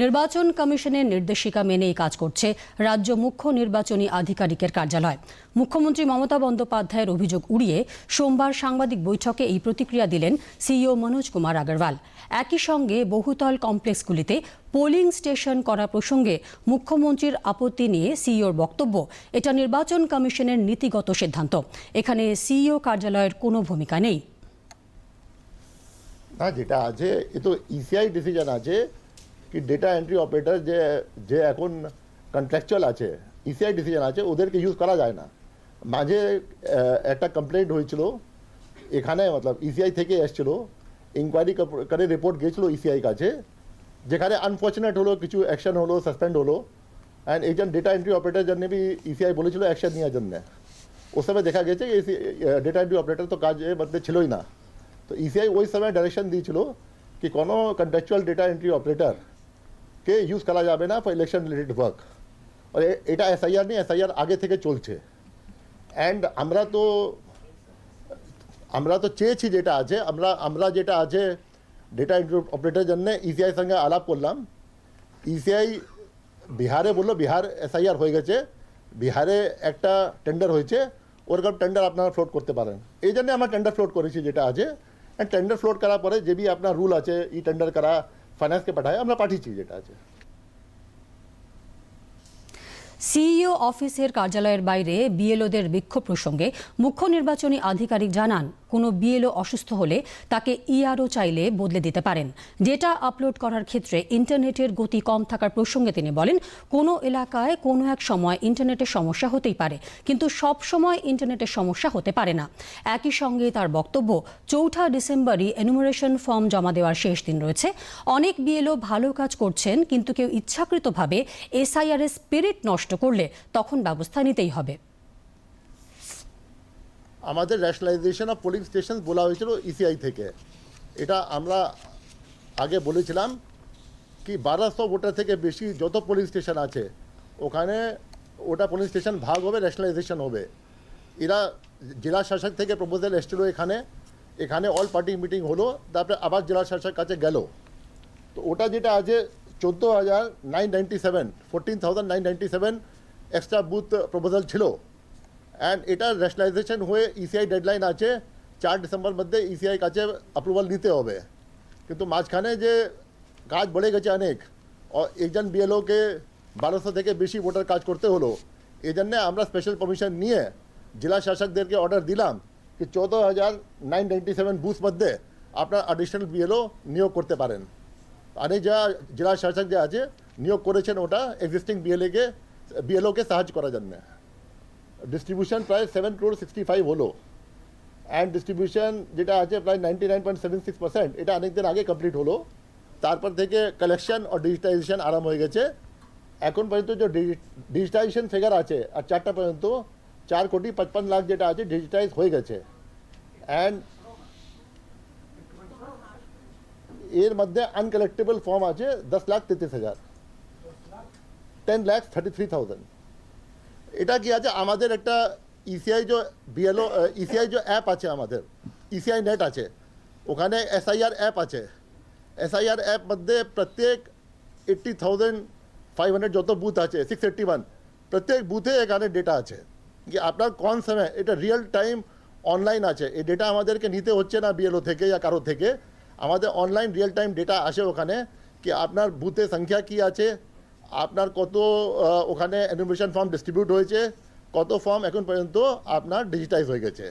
নির্বাচন কমিশনের নির্দেশিকা মেনেই কাজ করছে রাজ্য মুখ্য নির্বাচনী আধিকারিকের কার্যালয়। মুখ্যমন্ত্রী মমতা বন্দ্যোপাধ্যায়ের অভিযোগ উড়িয়ে সোমবার সাংবাদিক বৈঠকে এই প্রতিক্রিয়া দিলেন সিইও মনোজ কুমার আগরওয়াল। একই সঙ্গে বহুতল কমপ্লেক্সগুলিতে পোলিং স্টেশন করা প্রসঙ্গে মুখ্যমন্ত্রীর আপত্তি নিয়ে সিইওর বক্তব্য, এটা নির্বাচন কমিশনের নীতিগত সিদ্ধান্ত। এখানে সিইও কার্যালয়ের কোনো ভূমিকা নেই। না, যেটা আছে, এ তো ইসিআই ডিসিশন আছে। কি ডেটা এন্ট্রি অপারেটর যে যে এখন কন্ট্রাকচুয়াল আছে ইসিআই ডিসিশন আছে, ওদেরকে ইউজ করা যায় না। মাঝে একটা কমপ্লেন্ট হয়েছিল, এখানে মতলব ইসিআই থেকে এসছিল ইনকোয়ারি করে রিপোর্ট গিয়েছিল ইসিআই কাছে, যেখানে আনফর্চুনেট হলো, কিছু অ্যাকশন হলো সাসপেন্ড হলো অ্যান্ড এইজন ডেটা এন্ট্রি অপারেটর জন্য বি ইসিআই বলেছিল অ্যাকশন নেওয়ার জন্য। উস সময় দেখা গেছে ডেটা এন্ট্রি অপারেটর তো কাজের মধ্যে ছিলই না। তো ইসিআই ওই সময় ডাইরেকশন দিয়েছিল, কি কোনো কন্টেকচুয়াল ডেটা এন্ট্রি অপারেটর কে ইউজ করা যাবে না ফর ইলেকশন রিলেটেড ওয়ার্ক আর, এটা এসআইআর নেই এসআইআর আগে থেকে চলছে। অ্যান্ড আমরা তো আমরা তো চেয়েছি যেটা আছে, আমরা আমরা যেটা আছে ডেটা অপারেটর জন্য ইসিআই সঙ্গে আলাপ করলাম। ইসিআই বিহারে বলল, বিহার এসআইআর হয়ে গেছে। বিহারে একটা টেন্ডার হয়েছে, ওরকম টেন্ডার আপনারা ফ্লোট করতে পারেন। এই জন্য আমরা টেন্ডার ফ্লোট করেছি যেটা আছে। অ্যান্ড টেন্ডার ফ্লোট করার পরে যে বি আপনার রুল আছে ই টেন্ডার করা ফাইন্যান্সকে পাঠায় আমরা পাঠিয়েছি যেটা আছে সিইও অফিসের কার্যালয়ের বাইরে বিএলওদের বিক্ষোভ প্রসঙ্গে মুখ্য নির্বাচনী আধিকারিক জানান কোনো বিএলও অসুস্থ হলে তাকে ইআরও চাইলে বদলে দিতে পারেন। ডেটা আপলোড করার ক্ষেত্রে ইন্টারনেটের গতি কম থাকার প্রসঙ্গে তিনি বলেন, কোনো এলাকায় কোনো এক সময় ইন্টারনেটের সমস্যা হতেই পারে, কিন্তু সব সময় ইন্টারনেটের সমস্যা হতে পারে না। একই সঙ্গে তার বক্তব্য, চৌঠা ডিসেম্বরই এনুমারেশন ফর্ম জমা দেওয়ার শেষ দিন রয়েছে। অনেক বিএলও ভালো কাজ করছেন, কিন্তু কেউ ইচ্ছাকৃতভাবে এসআইআর এর স্পিরিট নষ্ট করলে তখন ব্যবস্থা নিতেই হবে। আমাদের ন্যাশনালাইজেশন অফ পোলিং স্টেশন বলা হয়েছিল ইসিআই থেকে। এটা আমরা আগে বলেছিলাম কি বারোশো ভোটার থেকে বেশি যত পোলিং স্টেশন আছে, ওখানে ওটা পোলিং স্টেশন ভাগ হবে ন্যাশনালাইজেশন হবে। এরা জেলা শাসক থেকে প্রপোজাল এসেছিল এখানে। এখানে অল পার্টি মিটিং হলো, তারপরে আবার জেলা শাসক কাছে গেল। তো ওটা যেটা আছে, চোদ্দ হাজার nine ninety seven fourteen thousand nine ninety seven extra booth proposal ছিল। অ্যান্ড এটা ন্যাশনালাইজেশন হয়ে ইসিআই ডেডলাইন আছে, চার ডিসেম্বর মধ্যে ইসিআই কাছে অ্যাপ্রুভাল নিতে হবে। কিন্তু মাঝখানে যে কাজ বেড়ে গেছে অনেক একজন বিএলওকে বারোশো থেকে বেশি ভোটার কাজ করতে হলো। এই জন্যে আমরা স্পেশাল পারমিশন নিয়ে জেলা শাসকদেরকে অর্ডার দিলাম কি চৌদ্দ হাজার নাইন নাইনটি সেভেন বুথ মধ্যে আপনার অ্যাডিশনাল বিএলও নিয়োগ করতে পারেন। অনেক যা জেলা শাসক যে আছে, নিয়োগ করেছেন ওটা এক্সিস্টিং বিএলএকে বিএলওকে সাহায্য করার জন্য। ডিস্ট্রিবিউশন প্রায় সেভেন ক্রোড সিক্সটি ফাইভ হলো অ্যান্ড ডিস্ট্রিবিউশন যেটা আছে প্রায় ninety nine point seven six percent এটা অনেক দিন আগে কমপ্লিট হলো। তারপর থেকে কালেকশন ও ডিজিটাইজেশন আরাম হয়ে গেছে। এখন পর্যন্ত যে ডিজিটাইজেশন ফিগার আছে, আর চারটা পর্যন্ত চার কোটি পঁচপন লাখ যেটা আছে ডিজিটাইজ হয়ে গেছে। অ্যান্ড এর মধ্যে আনকালেক্টেবল ফর্ম আছে দশ লাখ তেত্রিশ হাজার। Ten lakh thirty three thousand এটা কি আছে? আমাদের একটা ইসিআই যে বিএলও ইসিআই যে অ্যাপ আছে আমাদের ইসিআই নেট আছে, ওখানে এসআইআর অ্যাপ আছে। এসআইআর অ্যাপ মধ্যে প্রত্যেক এইট্টি থাউজেন্ড ফাইভ হান্ড্রেড যত বুথ আছে সিক্স এইট্টি ওয়ান প্রত্যেক বুথে এখানে ডেটা আছে। কি আপনার কোন সময়, এটা রিয়েল টাইম অনলাইন আছে। এই ডেটা আমাদেরকে নিতে হচ্ছে না বিএলও থেকে या কারও থেকে। আমাদের অনলাইন রিয়েল টাইম ডেটা আসে ওখানে, কি আপনার বুথের সংখ্যা কি আছে আপনার কত ওখানে অ্যানিমেশন ফর্ম ডিস্ট্রিবিউট হয়েছে, কত ফর্ম এখন পর্যন্ত আপনার ডিজিটাইজ হয়ে গেছে।